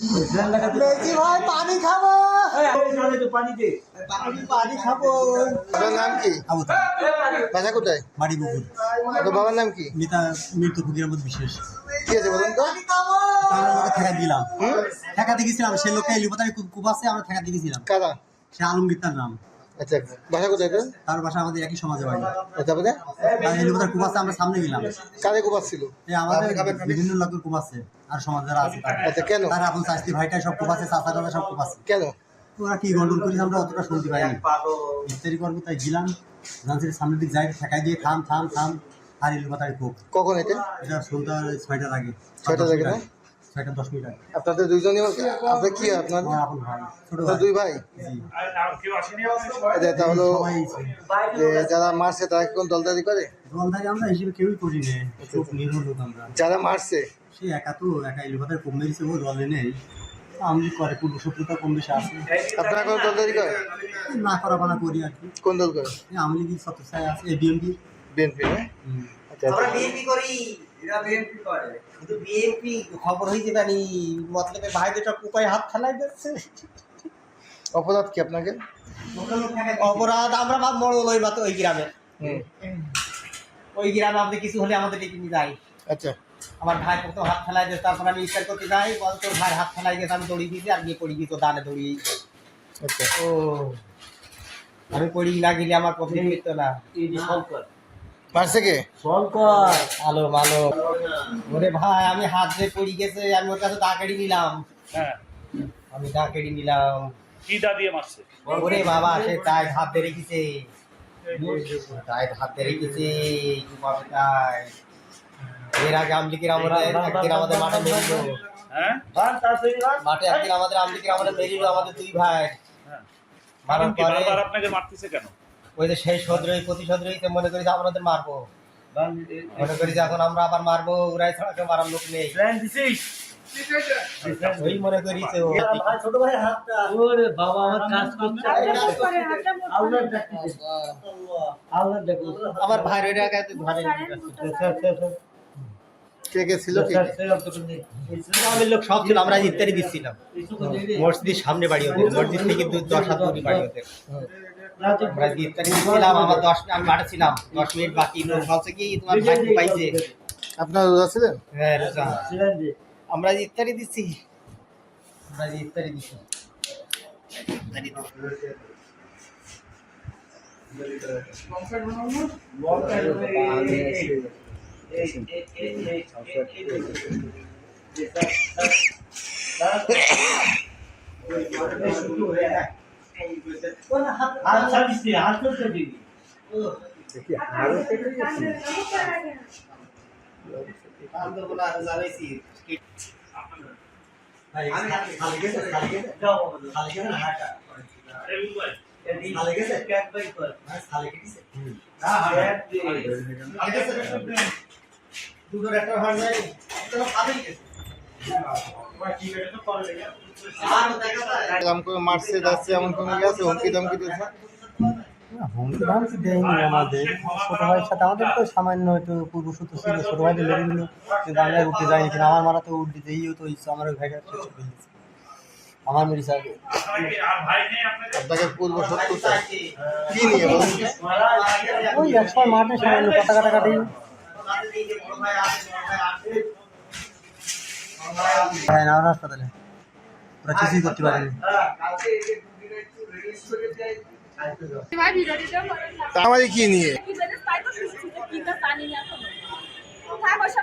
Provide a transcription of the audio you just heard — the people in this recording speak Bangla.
বেশি ভাই পানি খাব। পানি আপনার নাম কি? বাসা কোথায়? বাড়ি বাবার নাম কি? মিতা মৃত্যু মধ্যে বিশেষ ঠিক আছে বলুন তো? আমরা ঠেকা দিলাম। ঠেকা দেখেছিলাম সে লোকটা এলিপাতারি কুপ আছে আমরা ঠেকা দেখেছিলাম কারা? সে আলমগীর তার নাম। আচ্ছা বাসা কোথায় তার? বাসা আমাদের একই সমাজে বাড়ি। তারপরে এলিপাতার আছে আমরা সামনে গেলাম। কোপাস ছিল? আমাদের বিভিন্ন লোকের আর সমাজ যারা আছে আচ্ছা কেন? তারা এখন চাষি ভাইটাই সব সব কেন? ওরা কি করেছে আমরা অতটা শুনতে পাইনি। ইত্যাদি করব তাই গেলাম। জানসির সামনের দিক যাই ঠেকাই দিয়ে থাম থাম থাম। আর এলিপাতারি কুপ কখন এটা? এটা সন্ধ্যা ছয়টার আগে। ছয়টার আগে না? দশ মিনিট আগে। আপনাদের দুইজনই আপনার কি আপনার? আপন ভাই। ছোট দুই ভাই? জি। আচ্ছা তাহলে যে যারা মারছে তারা কি কোন দলদারি করে? জলধারি আমরা হিসেবে কেউই করি না। খুব নির্ভর লোক আমরা। যারা মারছে? সে একা তো একা কম ও দলে নেই। আমি করে পূর্ব শত্রুতা কম বেশি আছে। আপনারা কোন দলদারি করে না করা বানা করি আর কি। কোন দল করে আছে এবিএমপি বিএনপি আচ্ছা আমরা আচ্ছা। বিএনপি করি। এরা বিএনপি করে। কিন্তু বিএনপি খবর হয়েছে জানি মতলবে ভাইদের সব হাত ফেলাই অপরাধ কি আপনাকে? অপরাধ আমরা ভাব মরল ওই মাত্র ওই গ্রামে। হুম। ওই গ্রামে আমাদের কিছু হলে আমাদের ডেকে নিয়ে যাই আচ্ছা। আমার ভাই প্রথম হাত ফেলাই দিয়েছে তারপর আমি ইস্তার করতে যাই। বল তোর ভাই হাত ফেলাই গেছে আমি দড়ি দিয়েছি আর গিয়ে পড়ি গিয়ে তো দানে দড়িয়ে আচ্ছা। ও। আমি পড়ি না গেলে আমার প্রথম মৃত্যু না। মারছে কে? শঙ্কর। আলো মালো ওরে ভাই আমি হাত দিয়ে পড়ি গেছে আমি ওর কাছে ডাকেড়ি নিলাম। হ্যাঁ। আমি ডাকেড়ি নিলাম। কি দা দিয়ে মারছে? ওরে বাবা সে তাই হাত ধরে রেখেছে। তাই হাত ধরে রেখেছে কি বাবা তাই। এর আগে আমলিকের আমরা একদিন আমাদের মাঠে মেরিল হ্যাঁ? মাঠে একদিন আমাদের আমলিকের আমাদের মেরিল আমাদের দুই ভাই। হ্যাঁ। মারার পরে আপনাকে মারতেছে কেন? ওই যে সেই সদ্রই প্রতিশোধ রয়েছে মনে করি যে আমাদের মারবো। মনে করি যে এখন আমরা আবার মারবো ওরাই ছাড়া কেউ মারার লোক নেই। ওই মনে করি যে ছোট ভাই হাতটা। ওরে বাবা আমার কাজ করছে। আল্লাহ আল্লাহ। দেখো আমার ভাই রয়ে গেছে ঘরে কে কে ছিল কে কে? লোক সব ছিল আমরা ইত্যাদি দিচ্ছিলাম। মসজিদের সামনে বাড়ি ওদের মসজিদ থেকে দু- দশ হাত বাড়ি ওদের। আমরা ইত্যাদি দিচ্ছিলাম আমার দশ আমি মাঠে ছিলাম দশ মিনিট বাকি বলছে কি তোমার ভাই পাইছে আপনারা রোজা ছিলেন হ্যাঁ রোজা। আমরা যে ইত্যাদি দিচ্ছি আমরা যে ইত্যাদি দিচ্ছি হাত ছাড়িস নি, হাত করতে দিবি। আন্দোলন খালি গেছে খালি গেছে। যাও খালি গেছে না হাঁটা খালি গেছে? খালি গেছে। দুটোর একটা ভাগ নাই। এরকম করে মারছে যাচ্ছে এমন কোনো আছে হুমকি দামকি দিয়েছে হুমকি ধামকি দেয়নি আমাদের ছোট ভাইয়ের সাথে আমাদের তো সামান্য একটু পূর্বসূত্র ছিল ছোট ভাইদের মেরে দিল কিন্তু আমি উঠতে আমার মারা তো উঠতে যেই হতো ইচ্ছা আমার ভাইটা শেষ করে। আমার আগে আপনাকে পূর্ব শত্রুতা কি ওই এক সময় মাঠে সামান্য কথা কাটাকাটি হ্যাঁ না হাসপাতালে। ওরা কিছুই করতে পারেনি। তা আমাদের কি নিয়ে? টাকা পয়সা